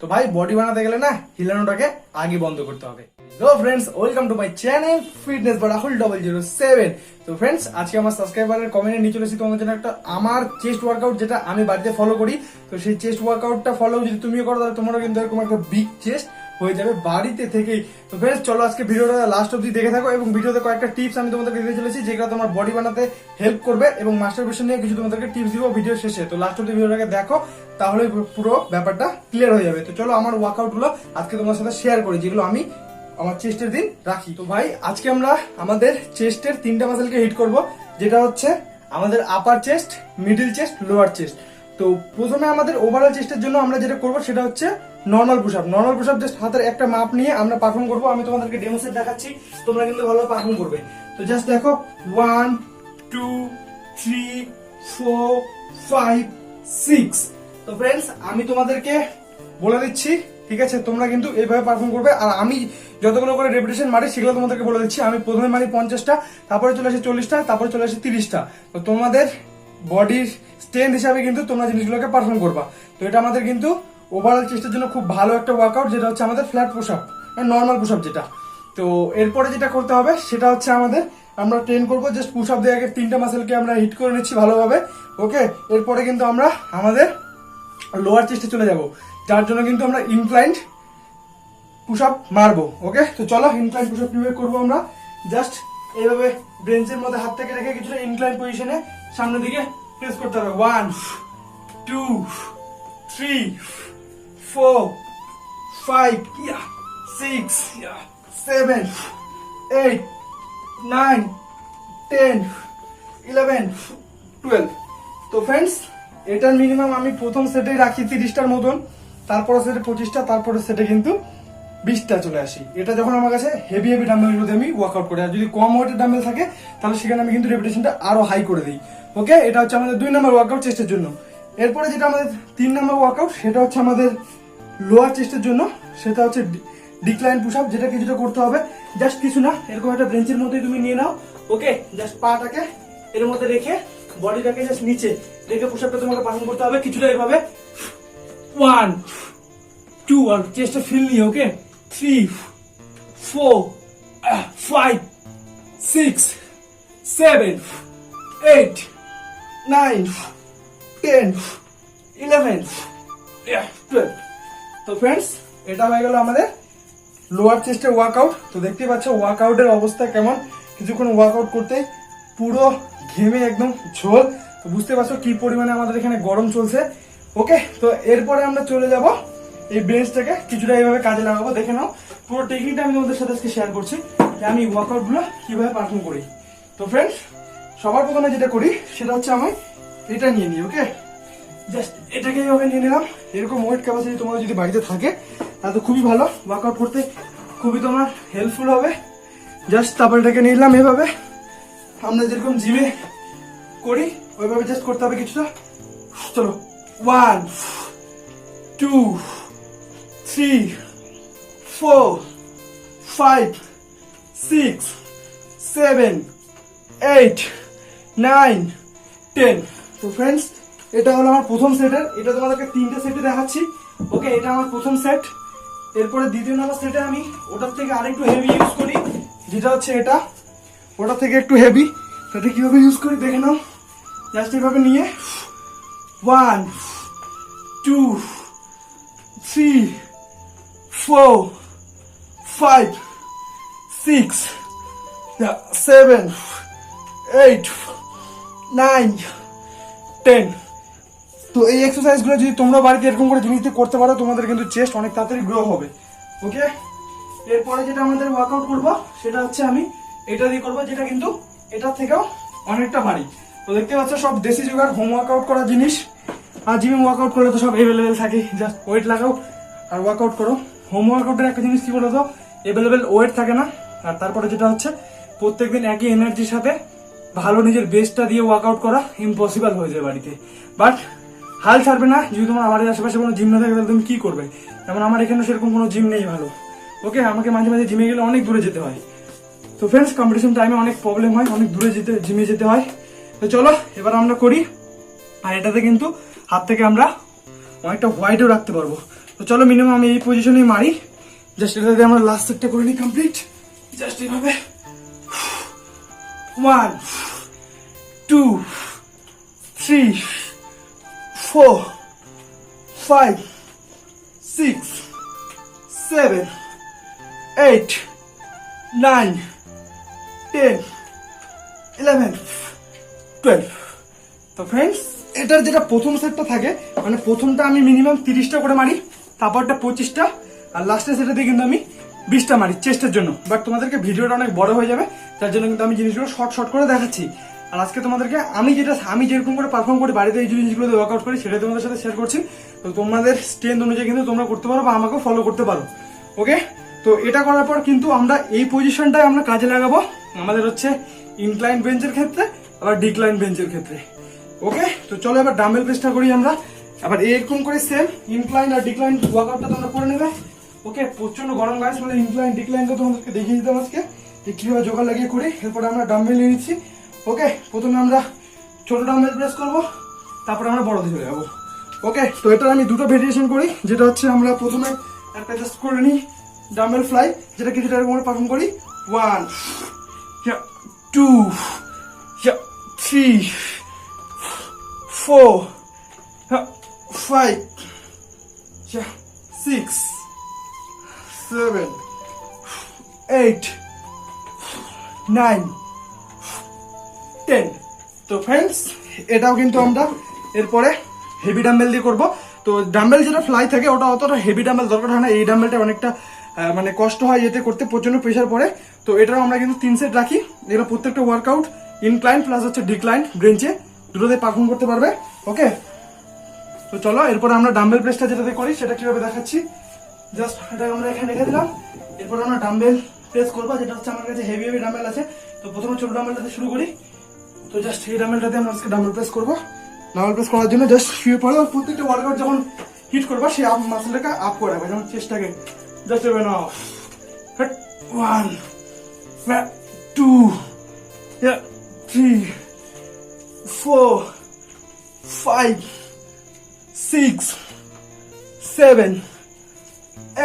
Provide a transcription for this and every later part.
তো ভাই বডি বানাতে গেলে না হিলানোটাকে আগে বন্ধ করতে হবে। Hello friends welcome to my channel fitness বা রাহুল ডবল জিরো সেভেন তো ফ্রেন্ডস আজকে আমার সাবস্ক্রাইবারের কমেন্টে নিয়ে চলেছি তোমার জন্য একটা আমার চেস্ট ওয়ার্কআউট যেটা আমি বাড়িতে ফলো করি। তো সেই চেস্ট ওয়ার্কআউটটা ফলো যদি তুমিও করো, তাহলে তোমারও কিন্তু এরকম একটা বিগ চেস্ট হয়ে যাবে বাড়িতে থেকেই। তো ফ্রেন্ডস চলো আজকে ভিডিওটা লাস্ট অব্দি দেখে থাকো এবং ভিডিওতে কয়েকটা টিপস আমি তোমাদেরকে দিতে চলেছি যেগুলো তোমার বডি বানাতে হেল্প করবে এবং মাস্টার বেশন নিয়ে কিছু তোমাদেরকে টিপস দিব ভিডিও শেষে। তো লাস্ট অব্দি ভিডিওটাকে দেখো তাহলে পুরো ব্যাপারটা ক্লিয়ার হয়ে যাবে। তো চলো আমার ওয়ার্কআউটগুলো আজকে তোমার সাথে শেয়ার করি, যেগুলো আমি আমার চেস্টের দিন রাখি। তো ভাই, আজকে আমরা আমাদের চেস্টের তিনটা মাসেলকে হিট করব, যেটা হচ্ছে আমাদের upper chest middle chest lower chest তো প্রথমে আমাদের ওভারঅল চেস্টের জন্য আমরা যেটা করব সেটা হচ্ছে normal push up normal push just হাতের একটা মাপ নিয়ে আমরা পারফর্ম করব। আমি তোমাদেরকে ডেমো সেট দেখাচ্ছি। তোমরা কিন্তু ভালো পারফর্ম করবে। তো জাস্ট দেখো one two three four five six তো ফ্রেন্ডস আমি তোমাদেরকে বলে দিচ্ছি, ঠিক আছে? তোমরা কিন্তু এইভাবে পারফর্ম করবে। আর আমি যতগুলো করে রেপুটেশন মারি, সেগুলো তোমাদেরকে বলে দিচ্ছি। আমি প্রথমে মারি পঞ্চাশটা, তারপরে চলে আসে চল্লিশটা, তারপরে চলে আসে তিরিশটা। তো তোমাদের বডির স্ট্রেংথ হিসাবে কিন্তু তোমরা জিনিসগুলোকে পারফর্ম করবা। তো এটা আমাদের কিন্তু ওভারঅল চেস্টের জন্য খুব ভালো একটা ওয়ার্কআউট যেটা হচ্ছে আমাদের flat push up normal push up যেটা। তো এরপরে যেটা করতে হবে, সেটা হচ্ছে আমাদের আমরা ট্রেন করব জাস্ট পুশ আপ দিয়ে আগে তিনটা মাসেলকে আমরা হিট করে নিচ্ছি ভালোভাবে ওকে এরপরে কিন্তু আমরা আমাদের লোয়ার চেস্টে চলে যাব। যার জন্য কিন্তু আমরা ইনক্লাইন্ড পুশ আপ মারবো ওকে তো চলো ইনক্লাইন পুশ আপ কীভাবে করব আমরা? জাস্ট এইভাবে ব্রেঞ্চের মধ্যে হাত থেকে রেখে কিছুটা ইনক্লাইন পজিশনে সামনের দিকে প্রেস করতে হবে। One two three four five yeah six yeah seven eight nine ten eleven twelve তো ফ্রেন্ডস এটার মিনিমাম আমি প্রথম সেটে রাখি তিরিশটার মতন তারপরে সেটে পঁচিশটা তারপরে সেটে কিন্তু বিশটা চলে আসি। এটা যখন আমার কাছে হেভি হেভি ডাম্বেলগুলোতে আমি ওয়ার্কআউট করি, আর যদি কম ওয়েটের ডাম্বেল থাকে, তাহলে সেখানে আমি কিন্তু রেপুটেশনটা আরও হাই করে দিই। ওকে? এটা হচ্ছে আমাদের দুই নম্বর ওয়ার্কআউট চেস্টের জন্য। এরপরে যেটা আমাদের তিন নম্বর ওয়ার্কআউট সেটা হচ্ছে আমাদের লোয়ার চেস্টের জন্য। সেটা হচ্ছে ডিক্লাইন পুশ আপ যেটা কিছুটা করতে হবে। জাস্ট কিছু না, এরকম একটা ব্রেঞ্চের মধ্যে তুমি নিয়ে নাও। ওকে? জাস্ট পাটাকে এর মধ্যে রেখে বডিটাকে জাস্ট নিচে রেখে পুশ আপটা তোমাকে পালন করতে হবে কিছুটা এভাবে। ওয়ান টু আর চেস্টটা ফিল নিয়ে, okay? Three four five six seven eight nine ten eleven twelve তো ফ্রেন্ডস এটা হয়ে গেল আমাদের লোয়ার চেস্টের ওয়ার্কআউট তো দেখতেই পাচ্ছ ওয়ার্কআউটের অবস্থা কেমন? কিছুক্ষণ ওয়ার্কআউট করতে পুরো ঘেমে একদম ঝোল। তো বুঝতে পারছ কি পরিমাণে আমাদের এখানে গরম চলছে। ওকে তো এরপরে আমরা চলে যাব এই বেঞ্চটাকে কিছুটা এইভাবে কাজে লাগাবো দেখে নাও। পুরো টেকনিকটা আমি তোমাদের সাথে আজকে শেয়ার করছি যে আমি ওয়ার্কআউটগুলো কীভাবে পারফর্ম করি। তো ফ্রেন্ডস সবার প্রথমে যেটা করি, সেটা হচ্ছে আমি এটা নিয়ে নিই ওকে জাস্ট এটাকে এইভাবে নিয়ে নিলাম। এরকম ওয়েট ক্যাপাসিটি তোমার যদি বাড়িতে থাকে, তাহলে তো খুবই ভালো। ওয়ার্কআউট করতে খুবই তোমার হেল্পফুল হবে। জাস্ট তারপর এটাকে নিলাম এভাবে। আমরা যেরকম জিমে করি, ওইভাবে জাস্ট করতে হবে কিছুটা। চলো one two three four five six seven eight nine ten তো ফ্রেন্ডস এটা হলো আমার প্রথম সেটের এটা তোমাদেরকে তিনটে সেটে দেখাচ্ছি। ওকে এটা আমার প্রথম সেট এরপরে দ্বিতীয় নম্বর সেটে আমি ওটার থেকে আরেকটু হেভি ইউজ করি, যেটা হচ্ছে এটা। ওটার থেকে একটু হেভি তো কীভাবে ইউজ করি দেখে নাও। জাস্ট এভাবে নিয়ে। One two three four five six seven eight nine ten তো এই এক্সারসাইজগুলো যদি তোমরা বাড়িতে এরকম করে জিনিস দিয়ে করতে পারো, তোমাদের কিন্তু চেস্ট অনেক তাড়াতাড়ি গ্রো হবে। ওকে এরপরে যেটা আমাদের ওয়ার্কআউট করব, সেটা হচ্ছে আমি এটা দিয়ে করব, যেটা কিন্তু এটার থেকেও অনেকটা ভারী তো দেখতে পাচ্ছ সব দেশি জোগাড় হোম ওয়ার্কআউট করা জিনিস। আর জিমে ওয়ার্কআউট করলে তো সব এভেলেবেল থাকে। জাস্ট ওয়েট লাগাও আর ওয়ার্কআউট করো। হোম ওয়ার্কআউটের একটা জিনিস কি বলতো? এভেলেবেল ওয়েট থাকে না। আর তারপরে যেটা হচ্ছে, প্রত্যেকদিন একই এনার্জির সাথে ভালো নিজের বেস্টটা দিয়ে ওয়ার্কআউট করা ইম্পসিবল হয়ে যায় বাড়িতে। বাট হাল ছাড়বে না, যদি তোমার আমাদের আশেপাশে কোনো জিম না থাকে, তাহলে তুমি কি করবে? যেমন আমার এখানে সেরকম কোনো জিম নেই ভালো। ওকে আমাকে মাঝে মাঝে জিমে গেলে অনেক দূরে যেতে হয়। তো ফ্রেন্ডস কম্পিটিশন টাইমে অনেক প্রবলেম হয়, অনেক দূরে যেতে জিমে যেতে হয়। তো চলো, এবার আমরা করি। আর এটাতে কিন্তু হাত থেকে আমরা অনেকটা হোয়াইটও রাখতে পারব। তো চলো মিনিমাম আমি এই পজিশনে মারি। জাস্ট এটা দিয়ে আমরা লাস্ট সেটটা করে নিই কমপ্লিট জাস্ট এইভাবে। One two three four five six seven eight nine ten eleven twelve তো ফ্রেন্ডস এটার যেটা প্রথম সেটটা থাকে মানে প্রথমটা আমি মিনিমাম তিরিশটা করে মারি, তারপরটা পঁচিশটা, আর লাস্টের সেটাতে কিন্তু আমি বিশটা মারি চেস্টের জন্য। বাট তোমাদেরকে ভিডিওটা অনেক বড় হয়ে যাবে তার জন্য কিন্তু আমি জিনিসগুলো শর্ট শর্ট করে দেখাচ্ছি। আর আজকে তোমাদেরকে আমি যেটা, আমি যেরকম করে পারফর্ম করি, বাড়িতে এই জিনিসগুলো ওয়ার্কআউট করি সেটা তোমাদের সাথে শেয়ার করছি। তো তোমাদের স্ট্রেন্থ অনুযায়ী কিন্তু তোমরা করতে পারো বা আমাকেও ফলো করতে পারো। ওকে তো এটা করার পর কিন্তু আমরা এই পজিশনটাই আমরা কাজে লাগাবো আমাদের হচ্ছে ইনক্লাইন বেঞ্চের ক্ষেত্রে, আবার ডিক্লাইন বেঞ্চের ক্ষেত্রে। ওকে তো চলো এবার ডাম্বেল প্রেসটা করি আমরা। আবার এরকম করে সেম ইনক্লাইন আর ডিক্লাইন ওয়ার্কআউটটা তোমরা করে নেবে। ওকে প্রচণ্ড গরম গাছ মানে ইনক্লাইন ডিক্লাইনটা তোমাদেরকে দেখিয়ে দিতাম আজকে। যে কীভাবে জোগাড় লাগিয়ে করি এরপরে আমরা ডাম্বেল নিয়ে নিচ্ছি। ওকে প্রথমে আমরা ছোট ডাম্বেল প্রেস করব তারপরে আমরা বড় চলে যাব। ওকে তো এটা আমি দুটো ভেরিয়েশন করি যেটা হচ্ছে আমরা প্রথমে একটা জাস্ট করে নিই ডাম্বেল ফ্লাই যেটা কিছুটা এরকম পারফর্ম করি। One two three four, uh, six seven six, nine, ten. তো ফ্রেন্ডস এটাও কিন্তু আমরা এরপরে হেভি ডাম্বেল দিয়ে করব। তো ডাম্বেল যেটা ফ্লাই থাকে ওটা অতটা হেভি ডাম্বেল দরকার হয় না। এই ডাম্বেলটা অনেকটা মানে কষ্ট হয় এতে করতে প্রচণ্ড প্রেশার পড়ে। তো এটাও আমরা কিন্তু তিন সেট রাখি। এগুলো প্রত্যেকটা ওয়ার্কআউট ইনক্লাইন প্লাস হচ্ছে ডিক্লাইন ব্রেঞ্চে দুটোতে পারফর্ম করতে পারবে। ওকে তো চলো এরপর আমরা ডাম্বেল প্রেসটা যেটাতে করি সেটা কীভাবে দেখাচ্ছি? জাস্ট এটা আমরা এখানে রেখে দিলাম। এরপর আমরা ডাম্বেল প্রেস করব, যেটা হচ্ছে আমার কাছে হেভি হেভি ডামেল আছে। তো প্রথমে ছোট ডামেলটাতে শুরু করি। তো জাস্ট এই ডামেলটাতে আমরা আজকে ডামেল প্রেস করব। ডামেল প্রেস করার জন্য জাস্ট শুয়ে পড়ে প্রত্যেকটা ওয়ার্কআউট যখন হিট করবা, সেই আপ মাসলটাকে আপ করে রাখবে। যেমন চেষ্টাকে জাস্ট এবার নাও। One two three four five six seven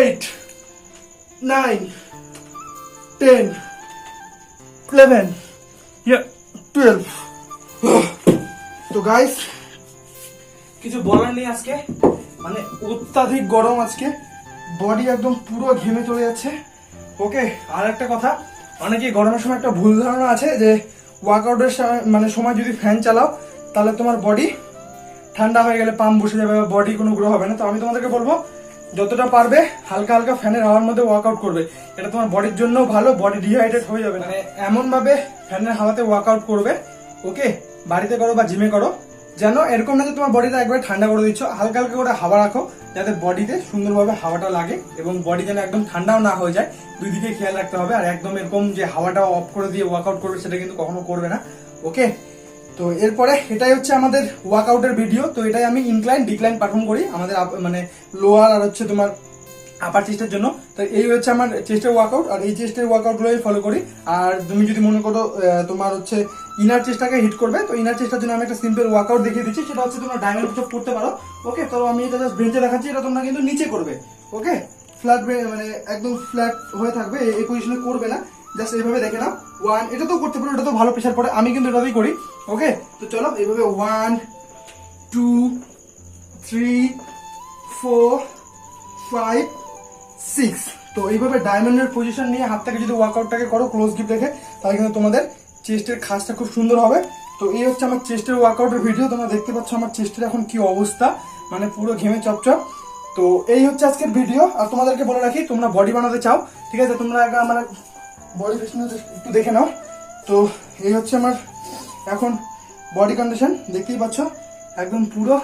eight nine 10, 11, yeah, 12. তো গাইস কিছু বলার নেই আজকে? মানে অত্যাধিক গরম আজকে। বডি একদম পুরো ঘেমে চলে যাচ্ছে। ওকে আর একটা কথা। অনেকে গরমের সময় একটা ভুল ধারণা আছে যে ওয়ার্কআউটের মানে সময় যদি ফ্যান চালাও তাহলে তোমার বডি ঠান্ডা হয়ে গেলে পাম্প বসে যাবে বা বডি কোনো গ্রো হবে না। তো আমি তোমাদেরকে বলব যতটা পারবে, হালকা হালকা ফ্যানের হাওয়ার মধ্যে ওয়ার্কআউট করবে। এটা তোমার বডির জন্য ভালো বডি ডিহাইড্রেট হয়ে যাবে। মানে এমন ভাবে ফ্যানের হাওয়াতে ওয়ার্কআউট করবে ওকে বাড়িতে করো বা জিমে করো, যেন এরকম না যে তোমার বডিটা একবার ঠান্ডা করে দিচ্ছ। হালকা হালকা করে হাওয়া রাখো, যাতে বডিতে সুন্দরভাবে হাওয়াটা লাগে এবং বডি যেন একদম ঠান্ডাও না হয়ে যায়। দুই দিকে খেয়াল রাখতে হবে, আর একদম এরকম যে হাওয়াটা অফ করে দিয়ে ওয়ার্কআউট করবে, সেটা কিন্তু কখনো করবে না ওকে তো এরপরে এটাই হচ্ছে আমাদের ওয়ার্কআউটের ভিডিও তো এটাই আমি ইনক্লাইন ডিক্লাইন পারফর্ম করি আমাদের মানে লোয়ার আর হচ্ছে তোমার আপার চেস্টের জন্য। তো এই হচ্ছে আমার চেস্টের ওয়ার্কআউট আর এই চেস্টের ওয়ার্কআউটগুলো ফলো করি। আর তুমি যদি মনে করো তোমার হচ্ছে ইনার চেস্টটাকে হিট করবে, তো ইনার চেস্টার জন্য আমি একটা সিম্পল ওয়ার্কআউট দেখিয়ে দিচ্ছি, সেটা হচ্ছে তোমরা ডায়মন্ড পুশ করতে পারো। ওকে তো আমি এটা জাস্ট বেঞ্চে দেখাচ্ছি, এটা তোমরা কিন্তু নিচে করবে। ওকে ফ্ল্যাট মানে একদম ফ্ল্যাট হয়ে থাকবে এই পজিশনে করবে না। জাস্ট এইভাবে দেখে নাও। ওয়ান এটা তো করতে পারো, এটা তো ভালো প্রেশার পড়ে, আমি কিন্তু এটাতেই করি। ওকে তো চলো এইভাবে one two three four five six তো এইভাবে ডায়মন্ডের পজিশন নিয়ে হাত থেকে যদি ওয়ার্কআউটটাকে করো ক্লোজ গিপ রেখে, তাহলে কিন্তু তোমাদের চেস্টের খাসটা খুব সুন্দর হবে। তো এই হচ্ছে আমার চেস্টের ওয়ার্কআউটের ভিডিও তোমরা দেখতে পাচ্ছ আমার চেস্টের এখন কি অবস্থা মানে পুরো ঘেমে চপচপ। তো এই হচ্ছে আজকের ভিডিও আর তোমাদেরকে বলে রাখি, তোমরা বডি বানাতে চাও, ঠিক আছে? তোমরা একটা আমার বডি ফিটনেস একটু দেখে নাও। তো এই হচ্ছে আমার এখন বডি কন্ডিশন দেখতেই পাচ্ছ, একদম পুরো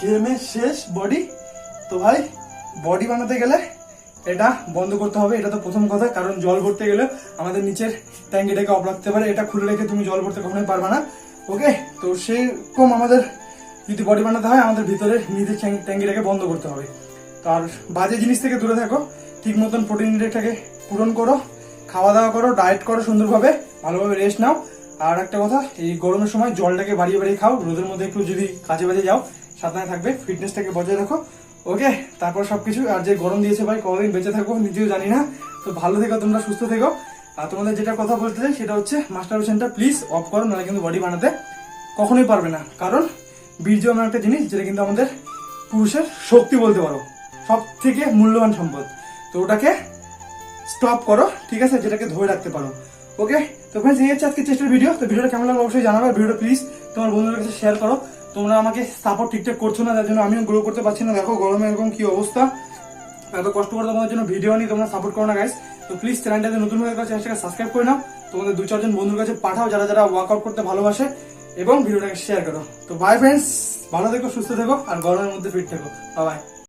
ঘেমে শেষ বডি তো ভাই বডি বানাতে গেলে এটা বন্ধ করতে হবে, এটা তো প্রথম কথা, কারণ জল ভরতে গেলে আমাদের নিচের ট্যাঙ্কিটাকে অফ রাখতে পারে, এটা খুলে রেখে তুমি জল ভরতে কখনোই পারবে না। ওকে তো সেরকম আমাদের যদি বডি বানাতে হয়, আমাদের ভিতরে নিজের ট্যাঙ্ক- ট্যাঙ্কিটাকে বন্ধ করতে হবে। তো আর বাজে জিনিস থেকে দূরে থাকো, ঠিক মতন প্রোটিন ইনটেকটাকে পূরণ করো, খাওয়া দাওয়া করো ডায়েট করো সুন্দরভাবে, ভালোভাবে রেস্ট নাও। আর একটা কথা, এই গরমের সময় জলটাকে বাড়িয়ে বাড়িয়ে খাও, রোদের মধ্যে একটু যদি কাজে বাজে যাও, সাবধানে থাকবে, ফিটনেসটাকে বজায় রাখো। ওকে, তারপর সবকিছু, আর যে গরম দিয়েছে ভাই, কতদিন বেঁচে থাকব নিজেও জানি না। তো ভালো থেকো, তোমরা সুস্থ থেকো। আর তোমাদের যেটা কথা বলতে চাই, সেটা হচ্ছে মাস্টার পেশেন্টটা প্লিজ অফ করো, নাহলে কিন্তু বডি বানাতে কখনোই পারবে না। কারণ, বীর্য এমন একটা জিনিস যেটা কিন্তু আমাদের পুরুষের শক্তি বলতে পারো সব থেকে মূল্যবান সম্পদ। তো ওটাকে স্টপ করো, ঠিক আছে? যেটাকে ধরে রাখতে পারো। ওকে তো ফ্রেন্ডস এই হচ্ছে আজকে চেষ্টার ভিডিও তো ভিডিওটা কেমন লাগল অবশ্যই জানাবে। ভিডিওটা প্লিজ তোমার বন্ধুদের কাছে শেয়ার করো। তোমরা আমাকে সাপোর্ট ঠিকঠাক করছ না যার জন্য আমিও গ্রো করতে পারছি না। দেখো, গরমে এরকম কি অবস্থা। এত কষ্ট করে তোমাদের জন্য ভিডিও নিয়ে তোমরা সাপোর্ট করো না গাইস তো প্লিজ চ্যানেলটাতে নতুন হয়ে গেছে চ্যানেলটাকে সাবস্ক্রাইব করে নাও। তোমাদের দু, চারজন বন্ধুর কাছে পাঠাও, যারা যারা ওয়ার্কআউট করতে ভালোবাসে। এবং ভিডিওটাকে শেয়ার করো। তো বাই ফ্রেন্ডস ভালো থেকো, সুস্থ থেকো, আর গরমের মধ্যে ফিট থেকো। বাই